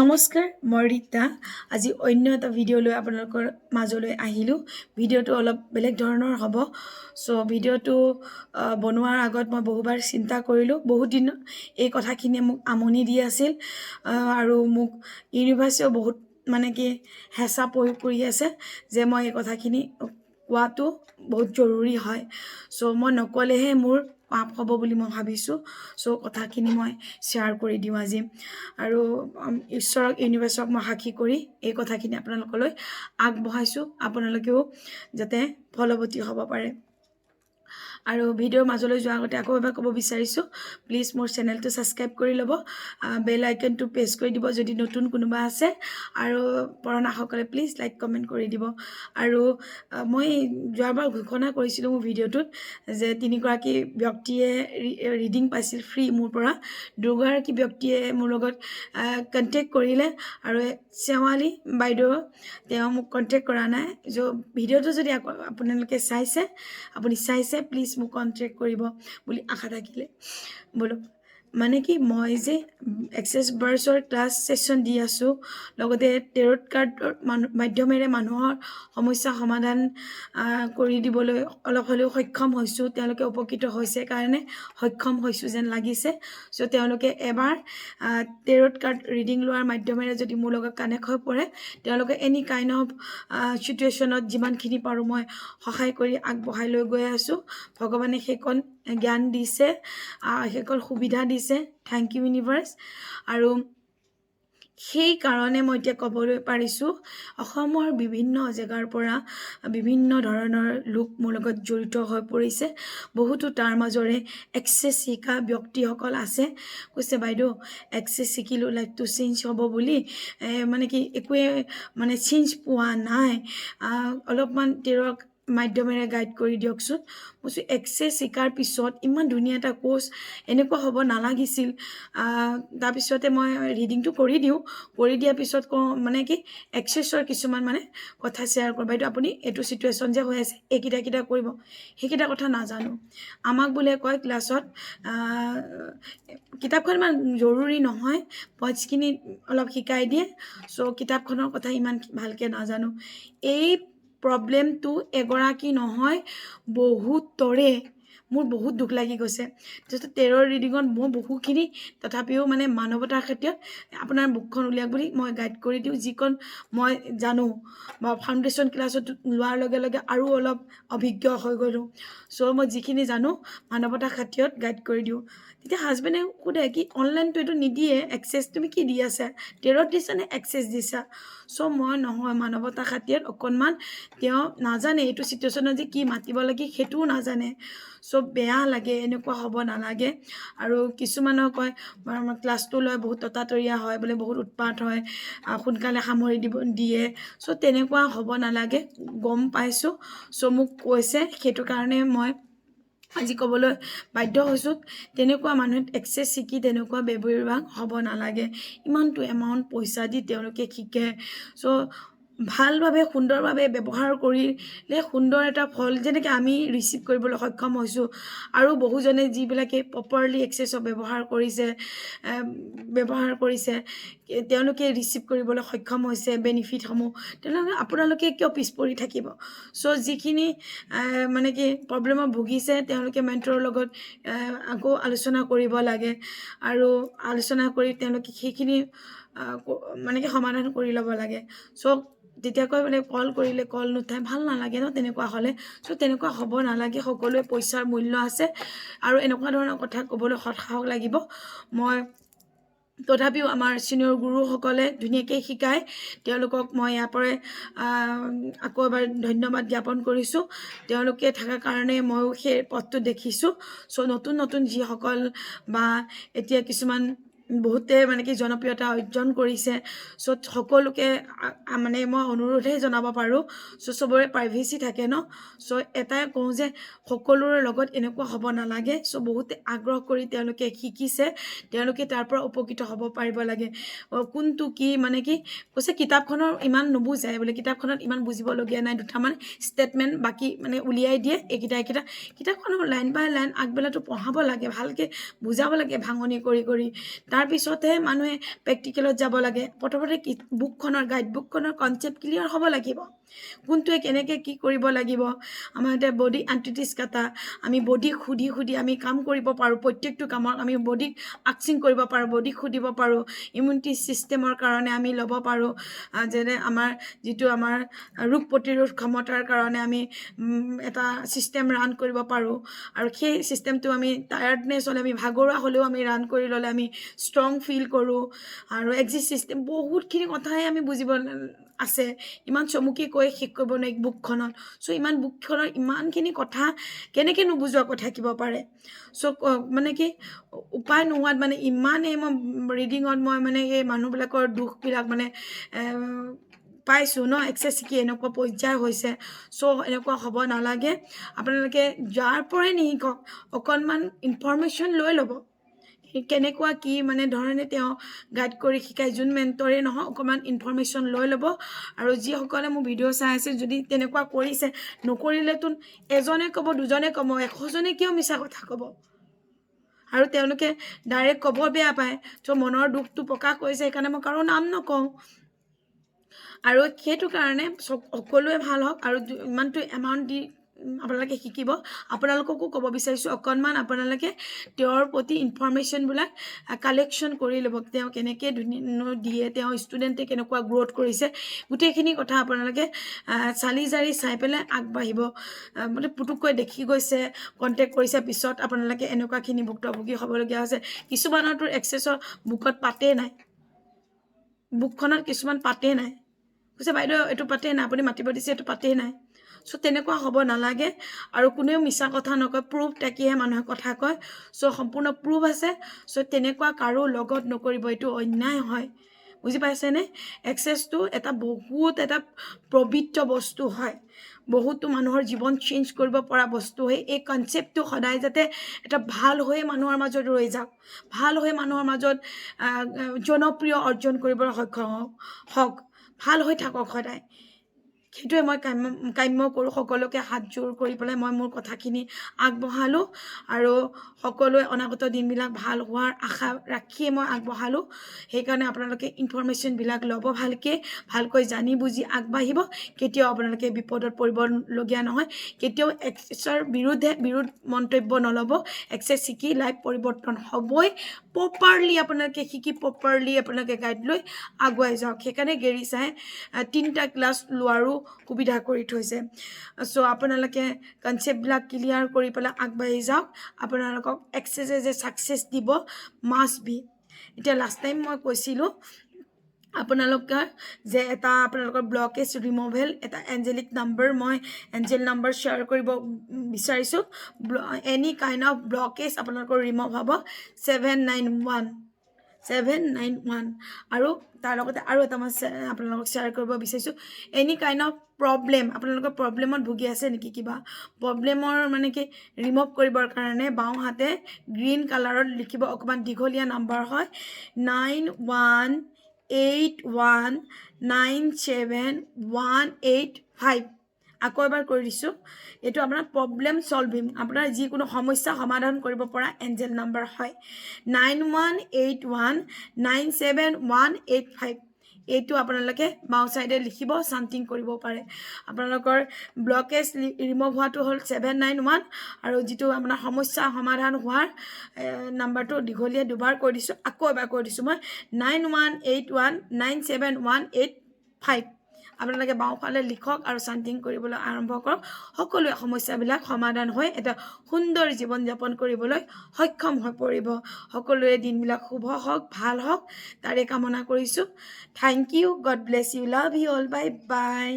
নমস্কাৰ মই ৰীতা। আজি অন্য এটা ভিডিঅ' লৈ আপোনালোকৰ মাজলৈ আহিলোঁ। ভিডিঅ'টো অলপ বেলেগ ধৰণৰ হ'ব। চ' ভিডিঅ'টো বনোৱাৰ আগত মই বহুবাৰ চিন্তা কৰিলোঁ। বহুত দিন এই কথাখিনিয়ে মোক আমনি দি আছিল। আৰু মোক ইউনিভাৰ্চিটিও বহুত মানে কি হেঁচা প্ৰয়োগ কৰি আছে যে মই এই কথাখিনি কোৱাটো বহুত জৰুৰী হয়। চ' মই নক'লেহে মোৰ পাপ হ'ব বুলি মই ভাবিছোঁ। চ' কথাখিনি মই শ্বেয়াৰ কৰি দিওঁ আজি। আৰু ঈশ্বৰক ইউনিভাৰ্চক মই সাক্ষী কৰি এই কথাখিনি আপোনালোকলৈ আগবঢ়াইছোঁ। আপোনালোকেও যাতে ফলৱতী হ'ব পাৰে। আৰু ভিডিঅ'ৰ মাজলৈ যোৱাৰ আগতে আকৌ এবাৰ ক'ব বিচাৰিছোঁ প্লিজ মোৰ চেনেলটো ছাবস্ক্ৰাইব কৰি ল'ব বেল আইকনটো প্ৰেছ কৰি দিব যদি নতুন কোনোবা আছে আৰু পুৰণাসকলে প্লিজ লাইক কমেণ্ট কৰি দিব। আৰু মই যোৱাবাৰ ঘোষণা কৰিছিলোঁ মোৰ ভিডিঅ'টোত যে তিনিগৰাকী ব্যক্তিয়ে ৰিডিং পাইছিল ফ্ৰী মোৰ পৰা। দুগৰাকী ব্যক্তিয়ে মোৰ লগত কণ্টেক্ট কৰিলে আৰু শেৱালী বাইদেউ তেওঁ মোক কণ্টেক্ট কৰা নাই। য' ভিডিঅ'টো যদি আপোনালোকে চাইছে আপুনি চাইছে প্লিজ মোক কণ্টেক্ট কৰিব বুলি আশা থাকিলে। বোলো মানে কি মই যে এক্সেছ বাৰ্ছৰ ক্লাছ ছেশ্যন দি আছোঁ লগতে টেৰট কাৰ্ডৰ মানুহ মাধ্যমেৰে মানুহৰ সমস্যা সমাধান কৰি দিবলৈ অলপ হ'লেও সক্ষম হৈছোঁ তেওঁলোকে উপকৃত হৈছে কাৰণে সক্ষম হৈছোঁ যেন লাগিছে। চ' তেওঁলোকে এবাৰ টেৰট কাৰ্ড ৰিডিং লোৱাৰ মাধ্যমেৰে যদি মোৰ লগত কানেক্ট হৈ পৰে তেওঁলোকে এনি কাইণ্ড অফ চিটুৱেশ্যনত যিমানখিনি পাৰোঁ মই সহায় কৰি আগবঢ়াই লৈ গৈ আছোঁ। ভগৱানে সেইকণ জ্ঞান দিছে সেইকণ সুবিধা দিছে। থেংক ইউ ইউনিভাৰ্চ আৰু সেইকাৰণে মই এতিয়া ক'বলৈ পাৰিছোঁ অসমৰ বিভিন্ন জেগাৰ পৰা বিভিন্ন ধৰণৰ লোক মোৰ লগত জড়িত হৈ পৰিছে। বহুতো তাৰ মাজৰে এক্সেছ শিকা ব্যক্তিসকল আছে। কৈছে বাইদেউ এক্সেছ শিকিলোঁ লাইফটো চেঞ্জ হ'ব বুলি মানে কি একোৱে মানে চেঞ্জ পোৱা নাই। অলপমান তেৰক মাধ্যমেৰে গাইড কৰি দিয়কচোন। কৈছোঁ এক্সেছ শিকাৰ পিছত ইমান ধুনীয়া এটা কোৰ্চ এনেকুৱা হ'ব নালাগিছিল। তাৰপিছতে মই ৰিডিংটো কৰি দিওঁ। কৰি দিয়াৰ পিছত কওঁ মানে কি এক্সেছৰ কিছুমান মানে কথা শ্বেয়াৰ কৰোঁ। বাইদেউ আপুনি এইটো চিটুৱেশ্যন যে হৈ আছে এইকেইটা কেইটা কৰিব। সেইকেইটা কথা নাজানো। আমাক বোলে কয় ক্লাছত কিতাপখন ইমান জৰুৰী নহয়। পইণ্টছখিনি অলপ শিকাই দিয়ে। চ' কিতাপখনৰ কথা ইমান ভালকৈ নাজানো। এই প্ৰব্লেমটো এগৰাকী নহয় বহুতৰে মোৰ বহুত দুখ লাগি গৈছে। তাৰপিছত তেৰৰ ৰিডিঙত মই বহুখিনি তথাপিও মানে মানৱতাৰ ক্ষেত্ৰত আপোনাৰ বুকখন উলিয়াওক বুলি মই গাইড কৰি দিওঁ যিকণ মই জানো বা ফাউণ্ডেশ্যন ক্লাছত লোৱাৰ লগে লগে আৰু অলপ অভিজ্ঞ হৈ গ'লোঁ। চ' মই যিখিনি জানো মানৱতাৰ খাতিৰত গাইড কৰি দিওঁ। তেতিয়া হাজবেণ্ডে সোধে কি অনলাইনটো এইটো নিদিয়ে এক্সেছ তুমি কি দি আছা? টেৰত দিছা নে এক্সেছ দিছা? চ' মই নহয় মানৱতাৰ খাতিৰত অকণমান তেওঁ নাজানে এইটো চিটুৱেশ্যনত যে কি মাতিব লাগে সেইটোও নাজানে। চ' বেয়া লাগে এনেকুৱা হ'ব নালাগে। আৰু কিছুমানৰ কয় ক্লাছটো লয় বহুত ততাতৰীয়া হয় বোলে বহুত উৎপাত হয় সোনকালে সামৰি দিব দিয়ে। চ' তেনেকুৱা হ'ব নালাগে গম পাইছোঁ। চ' মোক কৈছে সেইটো কাৰণে মই আজি ক'বলৈ বাধ্য হৈছোঁ তেনেকুৱা মানুহে এক্সেছ শিকি তেনেকুৱা ব্যৱহাৰ হ'ব নালাগে। ইমানটো এমাউণ্ট পইচা দি তেওঁলোকে শিকে। চ' ভালভাৱে সুন্দৰভাৱে ব্যৱহাৰ কৰিলে সুন্দৰ এটা ফল যেনেকৈ আমি ৰিচিভ কৰিবলৈ সক্ষম হৈছোঁ। আৰু বহুজনে যিবিলাকে প্ৰপাৰলি এক্সেছৰ ব্যৱহাৰ কৰিছে ব্যৱহাৰ কৰিছে তেওঁলোকে ৰিচিভ কৰিবলৈ সক্ষম হৈছে বেনিফিটসমূহ তেনেহ'লে আপোনালোকে কিয় পিছ পৰি থাকিব? চ' যিখিনি মানে কি প্ৰব্লেমত ভুগিছে তেওঁলোকে মেণ্টৰৰ লগত আকৌ আলোচনা কৰিব লাগে। আৰু আলোচনা কৰি তেওঁলোকে সেইখিনি মানে কি সমাধান কৰি ল'ব লাগে। চ' তেতিয়াকৈ মানে কল কৰিলে কল নুঠায় ভাল নালাগে ন তেনেকুৱা হ'লে। চ' তেনেকুৱা হ'ব নালাগে সকলোৱে পইচাৰ মূল্য আছে। আৰু এনেকুৱা ধৰণৰ কথা ক'বলৈ সৎসাহস লাগিব। মই তথাপিও আমাৰ ছিনিয়ৰ গুৰুসকলে ধুনীয়াকৈ শিকায়। তেওঁলোকক মই ইয়াৰ পৰাই আকৌ এবাৰ ধন্যবাদ জ্ঞাপন কৰিছোঁ। তেওঁলোকে থকাৰ কাৰণে ময়ো সেই পথটো দেখিছোঁ। চ' নতুন নতুন যিসকল বা এতিয়া কিছুমান বহুতে মানে কি জনপ্ৰিয়তা অৰ্জন কৰিছে। চ' সকলোকে মানে মই অনুৰোধহে জনাব পাৰোঁ। চ' চবৰে প্ৰাইভেচি থাকে ন? চ' এটাই কওঁ যে সকলোৰে লগত এনেকুৱা হ'ব নালাগে। চ' বহুতে আগ্ৰহ কৰি তেওঁলোকে শিকিছে। তেওঁলোকে তাৰ পৰা উপকৃত হ'ব পাৰিব লাগে। কোনটো কি মানে কি? কৈছে কিতাপখনৰ ইমান নুবুজায় বোলে। কিতাপখনত ইমান বুজিবলগীয়া নাই। দুটামান ষ্টেটমেণ্ট বাকী মানে উলিয়াই দিয়ে। এইকেইটা এইকেইটা। কিতাপখনৰ লাইন বাই লাইন আগবেলাটো পঢ়াব লাগে। ভালকৈ বুজাব লাগে ভাঙনি কৰি কৰি। তাৰ তাৰপিছতহে মানুহে প্ৰেক্টিকেলত যাব লাগে। প্ৰথমতে কি বুকখনৰ গাইড বুকখনৰ কনচেপ্ট ক্লিয়াৰ হ'ব লাগিব। কোনটোৱে কেনেকৈ কি কৰিব লাগিব? আমাৰ এতিয়া বডি এণ্টিটিছ কাটা, আমি বডিক সুধি সুধি আমি কাম কৰিব পাৰোঁ, প্ৰত্যেকটো কামত আমি বডিক আক্সিং কৰিব পাৰোঁ বডিক সুধিব পাৰোঁ। ইমিউনিটি ছিষ্টেমৰ কাৰণে আমি ল'ব পাৰোঁ যেনে আমাৰ যিটো আমাৰ ৰোগ প্ৰতিৰোধ ক্ষমতাৰ কাৰণে আমি এটা ছিষ্টেম ৰান কৰিব পাৰোঁ। আৰু সেই ছিষ্টেমটো আমি টায়াৰ্ডনেছ হ'লে আমি ভাগৰুৱা হ'লেও আমি ৰান কৰি ল'লে আমি ষ্ট্ৰং ফিল কৰোঁ আৰু এক্সিট ছিষ্টেম বহুতখিনি কথাই আমি বুজিব আছে। ইমান চমুকৈ কৈ শেষ কৰিব নোৱাৰি বুকখনত চ' ইমান বুকখনৰ ইমানখিনি কথা কেনেকৈ নুবুজোৱাকৈ থাকিব পাৰে? চ' মানে কি উপায় নোহোৱাত মানে ইমানেই মই ৰিডিঙত মই মানে এই মানুহবিলাকৰ দুখবিলাক মানে পাইছোঁ ন এক্সেছ কি এনেকুৱা পৰ্যায় হৈছে। চ' এনেকুৱা হ'ব নালাগে। আপোনালোকে যাৰ পৰাই নিশিকক অকণমান ইনফৰ্মেশ্যন লৈ ল'ব। কেনেকুৱা কি মানে ধৰণে তেওঁ গাইড কৰি শিকায় যোন মেণ্টৰে নহয় অকণমান ইনফৰ্মেশ্যন লৈ ল'ব। আৰু যিসকলে মোৰ ভিডিঅ' চাই আছে যদি তেনেকুৱা কৰিছে নকৰিলেতো এজনে ক'ব দুজনে ক'ব এশজনে কিয় মিছা কথা ক'ব? আৰু তেওঁলোকে ডাইৰেক্ট ক'ব বেয়া পায়। ত' মনৰ দুখটো প্ৰকাশ কৰিছে সেইকাৰণে মই কাৰো নাম নকওঁ। আৰু সেইটো কাৰণে চব সকলোৱে ভাল হওক আৰু ইমানটো এমাউণ্ট দি আপোনালোকে শিকিব। আপোনালোককো ক'ব বিচাৰিছোঁ অকণমান আপোনালোকে তেওঁৰ প্ৰতি ইনফৰ্মেশ্যনবিলাক কালেকশ্যন কৰি ল'ব। তেওঁ কেনেকৈ ধুনীয়া দিয়ে তেওঁ ষ্টুডেণ্টে কেনেকুৱা গ্ৰ'থ কৰিছে গোটেইখিনি কথা আপোনালোকে চালি জাৰি চাই পেলাই আগবাঢ়িব। মানে পুটুককৈ দেখি গৈছে কণ্টেক্ট কৰিছে। পিছত আপোনালোকে এনেকুৱাখিনি ভুক্তভোগী হ'বলগীয়া হৈছে। কিছুমানৰতো এক্সেছৰ বুকত পাতেই নাই। বুকখনত কিছুমান পাতেই নাই। কৈছে বাইদেউ এইটো পাতেই নাই। আপুনি মাতিব দিছে এইটো পাতেই নাই। চ' তেনেকুৱা হ'ব নালাগে। আৰু কোনেও মিছা কথা নকয় প্ৰুফ থাকিহে মানুহে কথা কয়। চ' সম্পূৰ্ণ প্ৰুফ আছে। চ' তেনেকুৱা কাৰো লগত নকৰিব এইটো অন্যায় হয়। বুজি পাইছেনে? এক্সেছটো এটা বহুত এটা পবিত্ৰ বস্তু হয়। বহুতো মানুহৰ জীৱন চেঞ্জ কৰিব পৰা বস্তু হয়। এই কনচেপ্টটো সদায় যাতে এটা ভাল হৈ মানুহৰ মাজত ৰৈ যাওক। ভাল হৈ মানুহৰ মাজত জনপ্ৰিয় অৰ্জন কৰিবলৈ সক্ষম হওক। হওক। ভাল হৈ থাকক সদায়। সেইটোৱে মই কাম্য কাম্য কৰোঁ সকলোকে হাতযোৰ কৰি পেলাই মই মোৰ কথাখিনি আগবঢ়ালোঁ আৰু সকলোৱে অনাগত দিনবিলাক ভাল হোৱাৰ আশা ৰাখিয়ে মই আগবঢ়ালোঁ। সেইকাৰণে আপোনালোকে ইনফৰ্মেশ্যনবিলাক ল'ব ভালকৈ ভালকৈ জানি বুজি আগবাঢ়িব। কেতিয়াও আপোনালোকে বিপদত পৰিবলগীয়া নহয়। কেতিয়াও এক্সেছৰ বিৰুদ্ধে বিৰোধ মন্তব্য নল'ব। এক্সেছ শিকি লাইফ পৰিৱৰ্তন হ'বই। প্ৰপাৰলি আপোনালোকে শিকি প্ৰপাৰলি আপোনালোকে গাইড লৈ আগুৱাই যাওক। সেইকাৰণে গেৰি চাই তিনিটা ক্লাছ লোৱাৰো সুবিধা কৰি থৈছে। চ' আপোনালোকে কনচেপ্টবিলাক ক্লিয়াৰ কৰি পেলাই আগবাঢ়ি যাওক। আপোনালোকক যে ছাকচেছ দিব মাষ্ট বি এতিয়া লাষ্ট টাইম মই কৈছিলোঁ আপোনালোকৰ যে এটা আপোনালোকৰ ব্লকেজ ৰিম'ভেল এটা এঞ্জেলিক নাম্বাৰ মই এঞ্জেল নাম্বাৰ শ্বেয়াৰ কৰিব বিচাৰিছোঁ। এনি কাইণ্ড অফ ব্লকেজ আপোনালোকৰ ৰিম'ভ হ'ব। Seven nine one seven nine one আৰু তাৰ লগতে আৰু এটা মই আপোনালোকক শ্বেয়াৰ কৰিব বিচাৰিছোঁ। এনি কাইণ্ড অফ প্ৰব্লেম আপোনালোকৰ প্ৰব্লেমত ভুগি আছে নেকি কিবা? প্ৰব্লেমৰ মানে কি ৰিমভ কৰিবৰ কাৰণে বাওঁহাতে গ্ৰীণ কালাৰত লিখিব অকণমান দীঘলীয়া নাম্বাৰ হয়। Nine one eight one nine seven one eight five আকৌ এবাৰ কৰি দিছোঁ। এইটো আপোনাৰ প্ৰব্লেম চলভিং আপোনাৰ যিকোনো সমস্যা সমাধান কৰিব পৰা এঞ্জেল নাম্বাৰ হয়। Nine one eight one nine seven one eight five এইটো আপোনালোকে বাওঁ ছাইডে লিখিব চামথিং কৰিব পাৰে। আপোনালোকৰ ব্লকেজ ৰিমভ হোৱাটো হ'ল ছেভেন নাইন ওৱান আৰু যিটো আপোনাৰ সমস্যা সমাধান হোৱাৰ নাম্বাৰটো দীঘলীয়া দুবাৰ কৈ দিছোঁ। আকৌ এবাৰ কৈ দিছোঁ মই। Nine one eight one nine seven one eight five আপোনালোকে বাওঁফালে লিখক আৰু চান্টিং কৰিবলৈ আৰম্ভ কৰক। সকলোৱে সমস্যাবিলাক সমাধান হৈ এটা সুন্দৰ জীৱন যাপন কৰিবলৈ সক্ষম হৈ পৰিব। সকলোৰে দিনবিলাক শুভ হওক ভাল হওক তাৰে কামনা কৰিছোঁ। Thank you God bless you love you all bye bye